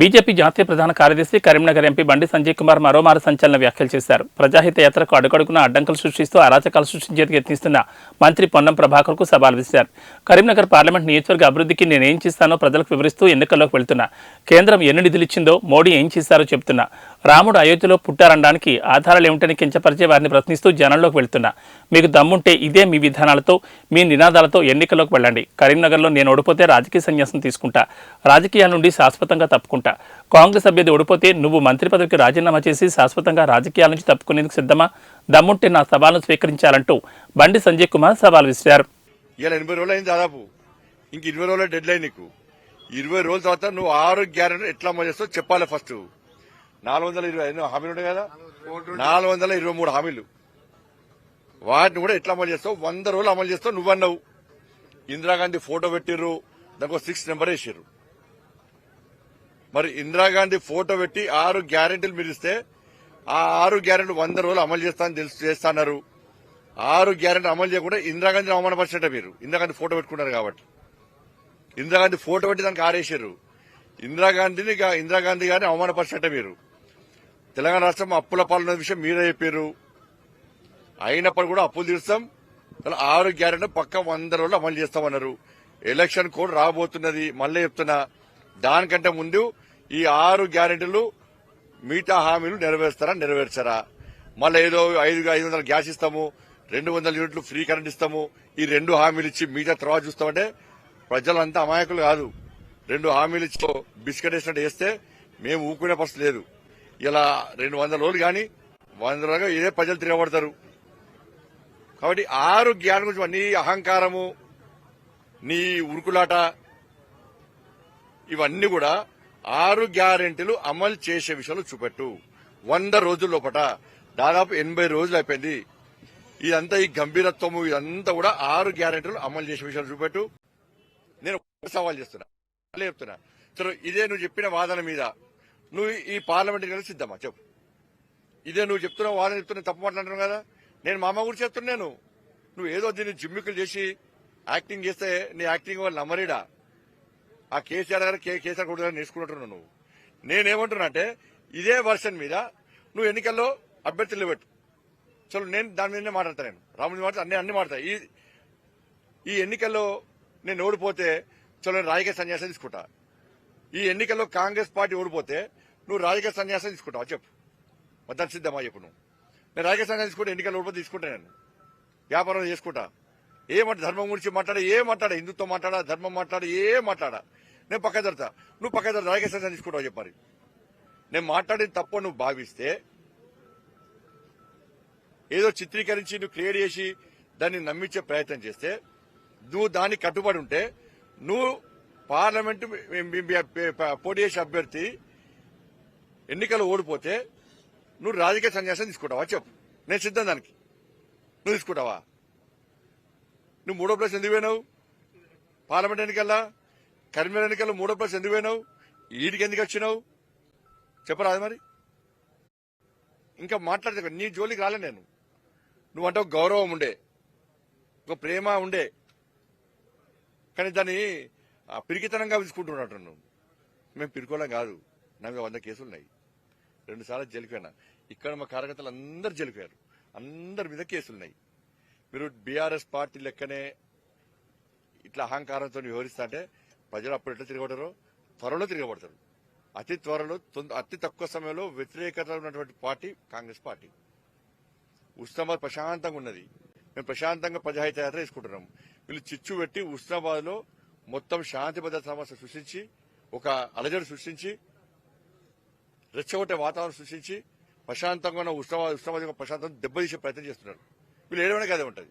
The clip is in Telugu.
బీజేపీ జాతీయ ప్రధాన కార్యదర్శి కరీంనగర్ ఎంపీ బండి సంజయ్ కుమార్ మరోమారు సంచలన వ్యాఖ్యలు చేశారు. ప్రజాహిత యాత్రకు అడుగడుగున అడ్డంకులు సృష్టిస్తూ అరాచకాలు సృష్టించేందుకు యత్నిస్తున్న మంత్రి పొన్నం ప్రభాకర్కు సవాల్ విసిరారు. కరీంనగర్ పార్లమెంట్ నియోజకవర్గ అభివృద్ధికి నేనేం చేస్తానో ప్రజలకు వివరిస్తూ ఎన్నికల్లోకి వెళ్తున్నా. కేంద్రం ఎన్ని నిధులు ఇచ్చిందో మోడీ ఏం చేశారో చెబుతున్నా. రాముడు అయోధ్యలో పుట్టారనడానికి ఆధారాలు ఏమిటని కించపరిచే వారిని ప్రశ్నిస్తూ జనంలోకి వెళ్తున్నా. మీకు దమ్ముంటే ఇదే మీ విధానాలతో మీ నినాదాలతో ఎన్నికల్లోకి వెళ్ళండి. కరీంనగర్లో నేను ఓడిపోతే రాజకీయ సన్యాసం తీసుకుంటా. రాజకీయాల నుండి శాశ్వతంగా తప్పుకుంటా. కాంగ్రెస్ అభ్యర్థి ఓడిపోతే నువ్వు మంత్రి పదవికి రాజీనామా చేసి శాశ్వతంగా రాజకీయాల నుంచి తప్పుకునేందుకు సిద్ధమా? దమ్ముంటే నా సవాల్ను స్వీకరించాలంటూ బండి సంజయ్ కుమార్ సవాల్ విసిరారు. ఎనభై రోజులు అయింది దాదాపు. ఇంక ఇరవై రోజుల డెడ్ లైన్ నీకు. ఇరవై రోజుల తర్వాత నువ్వు ఆరు గ్యారెంటీ ఎట్లా అమలు చేస్తావు చెప్పాలి ఫస్ట్ నాలుగు వందల ఇరవై ఐదు హామీలు ఉన్నాయి కదా? నాలుగు వందల ఇరవై మూడు హామీలు. వాటిని కూడా ఎట్లా అమలు చేస్తావు? వంద రోజులు అమలు చేస్తావు నువ్వన్నావు. ఇందిరాగాంధీ ఫోటో పెట్టిర్రు దానికి సిక్స్ నెంబర్ వేసిర్రు. మరి ఇందిరాగాంధీ ఫోటో పెట్టి ఆరు గ్యారెంటీలు మీరు ఇస్తే ఆ ఆరు గ్యారెంటీ వంద రోజులు అమలు చేస్తానని తెలుసు చేస్తున్నారు ఆరు గ్యారెంటీ అమలు చేయకుండా ఇందిరాగాంధీని అవమానపరిచినట్ట మీరు. ఇందిరాగాంధీ ఫోటో పెట్టుకున్నారు కాబట్టి. ఇందిరాగాంధీ ఫోటో పెట్టి దానికి ఆరేసారు ఇందిరాగాంధీని ఇందిరాగాంధీ గారిని అవమానపరిచినట్ట మీరు. తెలంగాణ రాష్ట్రం అప్పుల పాలన విషయం మీరే చెప్పారు. అయినప్పుడు కూడా అప్పులు తీరుస్తాం. ఆరు గ్యారెంటీ పక్క వంద రోజులు అమలు చేస్తామన్నారు. ఎలక్షన్ కోడ్ రాబోతున్నది మళ్ళీ చెప్తున్నా. దానికంటే ముందు ఈ ఆరు గ్యారెంటీలు మిగతా హామీలు నెరవేరుస్తారా నెరవేర్చారా? మళ్ళీ ఏదో ఐదు ఐదు వందల గ్యాస్ ఇస్తాము రెండు వందల యూనిట్లు ఫ్రీ కరెంట్ ఇస్తాము. ఈ రెండు హామీలు ఇచ్చి మిగతా తర్వాత చూస్తామంటే ప్రజలంతా అమాయకులు కాదు. రెండు హామీలు ఇచ్చి బిస్కెట్ వేసినట్టు వేస్తే మేము ఊకునే పరిస్థితి లేదు. ఇలా రెండు వందల రోజులు కానీ వంద రోజులుగా ఇదే ప్రజలు తిరగబడతారు. కాబట్టి ఆరు జ్ఞానం గురించి నీ అహంకారము నీ ఉరుకులాట ఇవన్నీ కూడా ఆరు గ్యారెంటీలు అమలు చేసే విషయంలో చూపెట్టు. వంద రోజుల లోపట దాదాపు ఎనభై రోజులు అయిపోయింది. ఇదంతా ఈ గంభీరత్వము ఇదంతా కూడా ఆరు గ్యారెంటీలు అమలు చేసే విషయాలు చూపెట్టు. నేను ఒక సవాల్ చేస్తున్నా. చెప్తున్నా. సరే ఇదే నువ్వు చెప్పిన వాదన మీద. నువ్వు ఈ పార్లమెంట్ కలిసి సిద్ధమా చెప్పు. ఇదే నువ్వు చెప్తున్న వాదన చెప్తున్నా తప్పు మాట్లాడుతున్నావు కదా? నేను మా అమ్మ గురించి చెప్తున్నాను నువ్వు ఏదో దీన్ని జిమ్మికులు చేసి యాక్టింగ్ చేస్తే నీ యాక్టింగ్ వాళ్ళు నమ్మరీడా? ఆ కేసీఆర్ గారు కే- కేసీఆర్ కూడా నేర్చుకుంటున్నావు నువ్వు. నేనేమంటున్నా అంటే ఇదే వర్షన్ మీద నువ్వు ఎన్నికల్లో అభ్యర్థులు పెట్టు చలో నేను దాని మీదనే మాట్లాడతాను నేను. రాముడి మాట అన్ని అన్ని మాట్లాడతా. ఈ ఈ ఎన్నికల్లో నేను ఓడిపోతే చలో నేను రాజకీయ సన్యాసం తీసుకుంటా. ఈ ఎన్నికల్లో కాంగ్రెస్ పార్టీ ఓడిపోతే నువ్వు రాజకీయ సన్యాసం తీసుకుంటావు? చెప్పు. మద్దతు సిద్ధమా చెప్పు నువ్వు. నేను రాజకీయ సన్యాసం తీసుకుంటే ఎన్నికల్లో ఓడిపోతే తీసుకుంటా నేను. వ్యాపారం చేసుకుంటా. ఏమంట ధర్మం గురించి మాట్లాడా ఏ మాట్లాడా హిందుత్వం మాట్లాడా ధర్మం మాట్లాడా ఏ మాట్లాడా? నేను పక్క జరుగుతా. నువ్వు పక్క జరుగుతా రాజకీయ సన్యాసం తీసుకుంటావు చెప్పారు నేను మాట్లాడిన తప్పు నువ్వు భావిస్తే ఏదో చిత్రీకరించి నువ్వు క్రియేట్ చేసి దాన్ని నమ్మించే ప్రయత్నం చేస్తే నువ్వు దానికి కట్టుబడి ఉంటే నువ్వు పార్లమెంటు పోటీ చేసే అభ్యర్థి ఎన్నికలు ఓడిపోతే నువ్వు రాజకీయ సన్యాసం తీసుకుంటావా? చెప్పు. నేను సిద్ధం దానికి. నువ్వు తీసుకుంటావా? నువ్వు మూడో ప్లేస్ ఎందుకు పోయినావు? పార్లమెంట్ ఎన్నికల్లా? కరీంనగర్ ఎన్నికల్లో మూడో ప్లేస్ ఎందుకు పోయినావు? ఈడికి ఎందుకు వచ్చినావు? చెప్పరాదు మరి. ఇంకా మాట్లాడితే నీ జోలికి రాలే నేను. నువ్వంటే ఒక గౌరవం ఉండే. ఒక ప్రేమ ఉండే. కానీ దాన్ని పిరికితనంగా తీసుకుంటున్నట్టు నువ్వు మేము పిరుకోలేం కాదు. నా మీద వంద కేసులు ఉన్నాయి రెండు సార్లు ఇక్కడ మా కార్యకర్తలు అందరు జలిపోయారు అందరి మీద కేసులున్నాయి. మీరు బీఆర్ఎస్ పార్టీ లెక్కనే ఇట్లా అహంకారంతో వివరిస్తా అంటే ప్రజలు అప్పుడు ఎట్లా తిరగబడతారో త్వరలో తిరగబడతారు. అతి త్వరలో అతి తక్కువ సమయంలో వ్యతిరేకత ఉన్నటువంటి పార్టీ కాంగ్రెస్ పార్టీ. ఉస్నాబాద్ ప్రశాంతంగా ఉన్నది. మేము ప్రశాంతంగా ప్రజాహిత యాత్ర తీసుకుంటున్నాం వీళ్ళు చిచ్చు పెట్టి ఉస్నాబాద్లో మొత్తం శాంతి భద్రత సమస్య సృష్టించి ఒక అలజడి సృష్టించి రెచ్చగొట్టే వాతావరణం సృష్టించి ప్రశాంతంగా ఉన్న ఉస్నాబాద్ ఉస్నాబాద్ ప్రశాంతం దెబ్బతీసే ప్రయత్నం చేస్తున్నారు. వీళ్ళు ఏడవడానికి అదే ఉంటుంది.